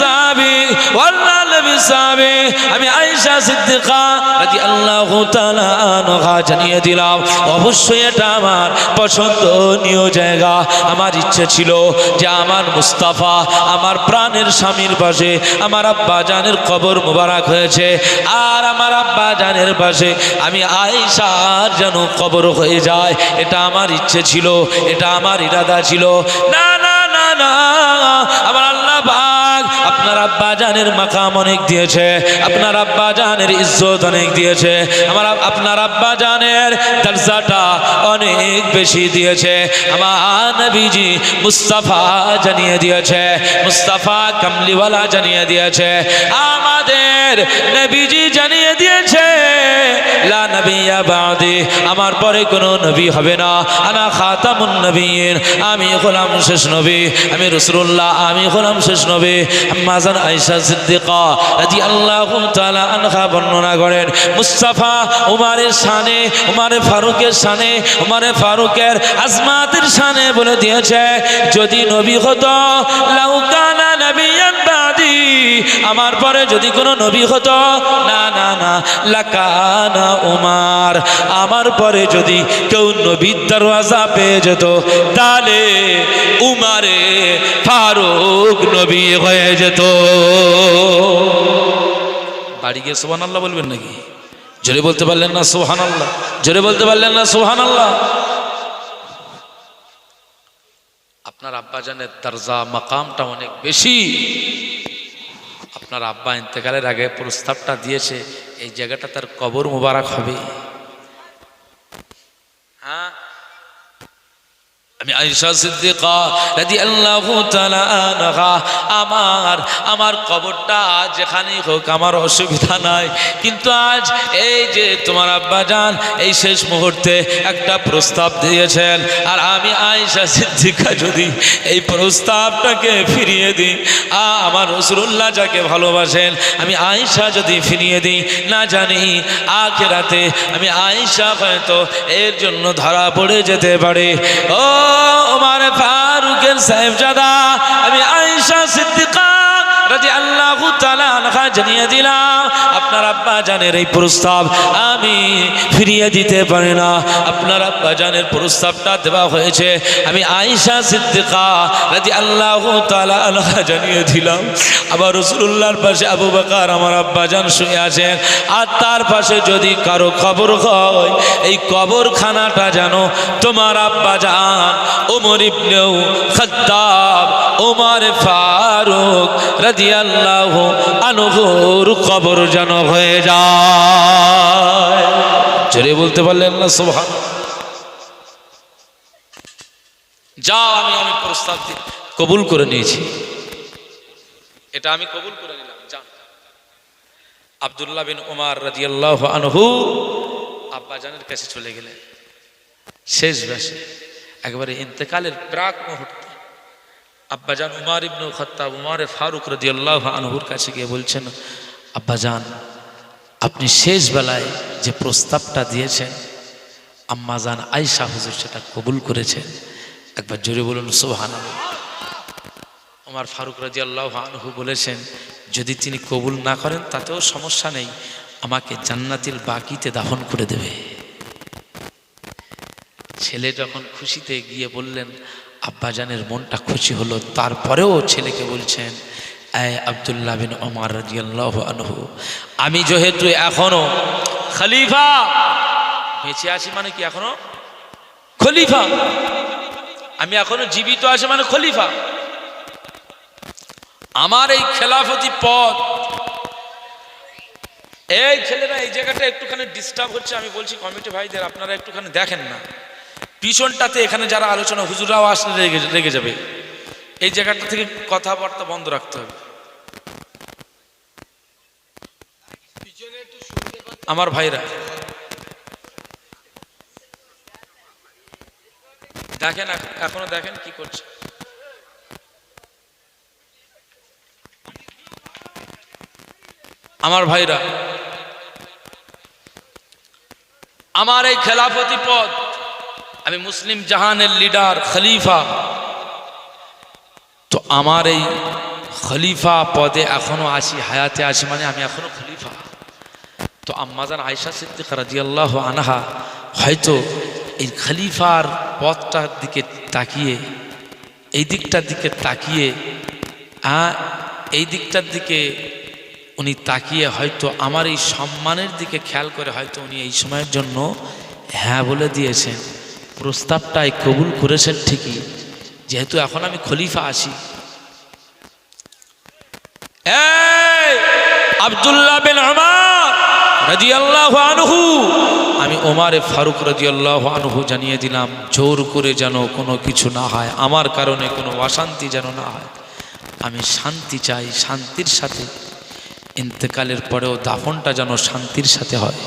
সাহাবী আল্লাহ নবী সাহাবী আমি আয়েশা সিদ্দিকা রাদিয়াল্লাহু তাআলা আনহা জানিয়ে দিলাম, অবশ্যই এটা আমার পছন্দনীয় জায়গা। আমার ইচ্ছে ছিল যে আমার মুস্তাফা, আমার প্রাণের স্বামীর পাশে আমার আব্বা জানের কবর মোবারক হয়েছে, আর আমার আব্বা জানের পাশে আমি আয়েশার যেন কবর হয়ে যায়, এটা আমার ইচ্ছে ছিল, এটা আমার ইরাদা ছিল। না না না না আপনার আব্বা জানের মাকাম অনেক দিয়েছে, আপনার আব্বা জানের ইজ্জত অনেক দিয়েছে, আমার আপনার আব্বা জানের দরজাটা অনেক বেশি দিয়েছে, আমার নবীজি মুস্তাফা জানিয়ে দিয়েছে, মুস্তাফা কামলিওয়ালা জানিয়ে দিয়েছে, আমাদের নবীজি জানিয়ে দিয়েছে আমার পরে কোনো নবী হবে না। আনা খাতামুন নবীন, আমি গোলাম শেষ নবী, আমি রসুল্লাহ আমি গোলাম শেষ নবী। আম্মাজান আয়েশা সিদ্দিকা রাদিয়াল্লাহু তাআলা বর্ণনা করেন, মুস্তাফা উমারের শানে, উমারে ফারুকের শানে, উমারে ফারুকের আজমাতের শানে বলে দিয়েছে, যদি নবী হতো লাউকানা বাদি আমার পরে যদি কোনো নবী হতো, না না না, লাকানা উমার। আমার পরে যদি কেউ নবীর দরওয়াজা পেয়ে যেত, তাহলে উমারে ফারুক নবী হয়ে যেত। বাড়ি গিয়ে সোহান আল্লাহ বলবেন নাকি? জোরে বলতে পারলেন না সোহান আল্লাহ জোরে বলতে পারলেন না সোহান আল্লাহ আপনার আব্বাজানের দরজা, মাকামটা অনেক বেশি। আপনার আব্বা ইন্তেকালের আগে প্রস্তাবটা দিয়েছে এই জায়গাটা তার কবর মোবারক হবে হ্যাঁ আমি আয়েশা সিদ্দিকা আনহা। আমার আমার কবরটা যেখানেই হোক আমার অসুবিধা নাই। কিন্তু আজ এই যে তোমার আব্বা যান এই শেষ মুহূর্তে একটা প্রস্তাব দিয়েছেন। আর আমি আয়েশা সিদ্দিকা যদি এই প্রস্তাবটাকে ফিরিয়ে দিই, আ, আমার রসুল্লাহ যাকে ভালোবাসেন, আমি আয়েশা যদি ফিরিয়ে দিই, না জানি আখেরাতে আমি আয়েশা হয়তো এর জন্য ধরা পড়ে যেতে পারে। ও আমার ফারুকের সাহেবজাদা আমি আয়েশা সিদ্দিকা রাজি আল্লাহ জানিয়ে দিলাম, আপনার আব্বা জানের এই প্রস্তাব আমি ফিরিয়ে দিতে পারি না। আপনার আব্বা জানের প্রস্তাবটা দেওয়া হয়েছে, আমি আয়েশা সিদ্দিকা রাজি আল্লাহ আনহা জানিয়ে দিলাম। আবার রসুল্লাহর পাশে আবু বাকার, আমার আব্বা জান শুয়ে আছেন। আর তার পাশে যদি কারও খবর হয়, এই কবরখানাটা যেন তোমার আব্বা জান ওমর ইবনেও খত্তাব ওমর ফারুক রাদিয়াল্লাহু আনহুর কবর যেন হয়ে যায়। জোরে বলতে পারলেন না সুবহান যাও, আমি আমি প্রস্তাব কবুল করে নিয়েছি। এটা আমি কবুল করে নিলাম, যান। আব্দুল্লাহ বিন উমার রাদিয়াল্লাহু আনহু আব্বাজানের কাছে চলে গেলেন। শেষ বেশে, একবারে ইন্তেকালের প্রাক মুহূর্তে আব্বাজান উমার ইবনু খত্তাব, উমারে ফারুক রাদিয়াল্লাহু আনহুর কাছে গিয়ে বলছেন, আব্বাজান, আপনি শেষ বেলায় যে প্রস্তাবটা দিয়েছেন, আম্মাজান আয়েশা হুজুর সেটা কবুল করেছেন একবার জোরে বলুন, সুবহানাল্লাহ। ওমর ফারুক রাজি আল্লাহ আনহু বলেছেন, যদি তিনি কবুল না করেন, তাতেও সমস্যা নেই, আমাকে জান্নাতিল বাকিতে দাফন করে দেবে। ছেলে যখন খুশিতে গিয়ে বললেন আব্বাজানের মনটা খুশি হলো। তারপরেও ছেলেকে বলছেন আবদুল্লাহ বিন ওমর রাজিয়াল্লাহ আনহু, আমি যেহেতু এখনও খলিফা, বেঁচে আছি মানে কি এখনও? খলিফা, আমি এখনও জীবিত আছি মানে খলিফা। আমার এই খেলাফতি পদ, এই ছেলেরা এই জায়গাটা একটুখানি ডিস্টার্ব হচ্ছে, আমি বলছি কমিটি ভাইদের, আপনারা একটুখানি দেখেন না। পিছনটাতে এখানে যারা আলোচনা হুজুরাও আসলে রেগে যাবে। এই জায়গাটা থেকে কথাবার্তা বন্ধ রাখতে হবে। আমার ভাইরা, দেখেন এখনও দেখেন কি করছে। আমার ভাইরা, আমার এই খেলাফতি পদ আমি মুসলিম জাহানের লিডার, খলিফা। তো আমার এই খলিফা পদে এখনও আছি, হায়াতে আছি মানে আমি এখনও খলিফা। তো আম্মাজান আয়সা সিদ্দিক রাজিয়াল্লাহ আনহা হয়তো এই খলিফার পথটার দিকে তাকিয়ে, এই দিকটার দিকে তাকিয়ে এই দিকটার দিকে উনি তাকিয়ে হয়তো আমার এই সম্মানের দিকে খেয়াল করে হয়তো উনি এই সময়ের জন্য হ্যাঁ বলে দিয়েছেন। প্রস্তাবটাই কবুল করেছেন ঠিকই, যেহেতু এখন আমি খলিফা আছি। আব্দুল্লাহ বিন ওমর রাদিয়াল্লাহু আনহু, আমি ওমারে ফারুক রাদিয়াল্লাহু আনহু জানিয়ে দিলাম, জোর করে যেন কোনো কিছু না হয়, আমার কারণে কোনো অশান্তি যেন না হয়। আমি শান্তি চাই, শান্তির সাথে। ইন্তেকালের পরেও দাফনটা যেন শান্তির সাথে হয়।